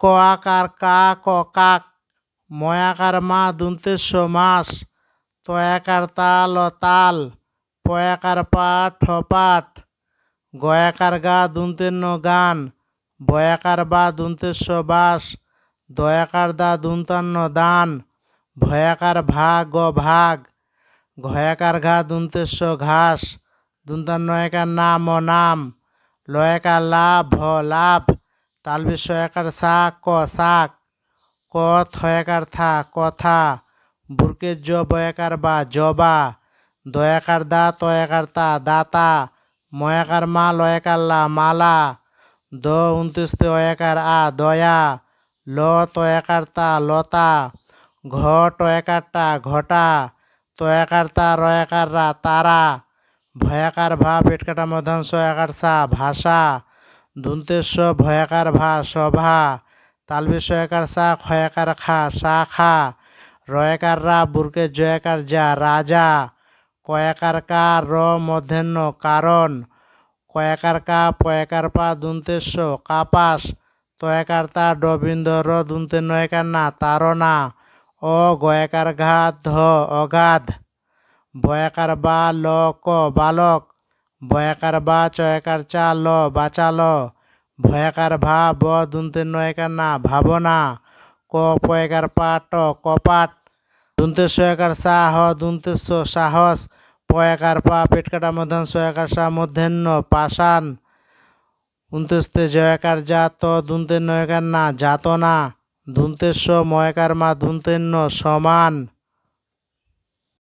ক আকার কা ক কাক, ময়াকার মা দুন্তেশ্ব মাস, তয়াকার তাল ও তাল, পয়াকার পাঠ পাঠ গয়াকার গা দুন্তেন্ন গান বয়াকার বা দুন্তেশ্ব বাস, দয়াকার দা দুন্তান্ন দান, ভয়াকার ভাগ গ ভাগ, ঘয়াকার ঘা দুন্তেশ্ব ঘাস দুন্তান্ন একার নাম ও নাম, লয়াকার লাভ ভ লাভ তালবিশ্ব একার শাক ক শাক ক, থয়াকার থা, কথা। বুরকের জ, বয়াকার বা, জবা। দয়াকার দা, তয়াকার তা, দাতা। ময়াকার মা, লয়াকার লা, মালা। দ উনত্রিশতে অয়াকার আ, দয়া। ল, তয়াকার তা, লতা। ঘ, টয়াকার টা, ঘটা। তয়াকার তা, রয়াকার রা, তারা। ভয়াকার ভা, পেটকাটা মধ্যাংশ একার সা ভাষা। দুন্তেশ্ব ভয়াকার ভা সভা তালবিশ্ব একার সা ক্ষয়াকার খা শাখা রয়াকার রা, বুরকে জয়াকার যা, রাজা। কয়াকার কা, র মধ্যাহ্ন, কারণ। কয়াকার কা, পয়াকার পা দুন্তেশ্ব কাপাস। তয়াকার তা, ডবিন্দ, র দুন্তে নয়কার না তারনা অ, গয়াকার ঘা ধ অগাধ। বয়াকার বা, ল, ক, বালক। বয়াকার বা চয়াকার চা ল বাচাল। ভয়াকার ভা ব দুন্তে নয়কার না, ভাবনা। ক পয়াকার পা ট কপাট দুন্তেশ্ব একার সা হ দুন্তেশ্ব সাহস। পয়াকার পা পেটকাটা মধ্যাংশ একার সা, মধ্যাহ্ন পাষাণ। উনতেস্তে জয়াকার জাত, দুন্তে নয়কার না যাতনা ধুন্তেশ্ব ময়কার মা ধুন্তেন্ন সমান।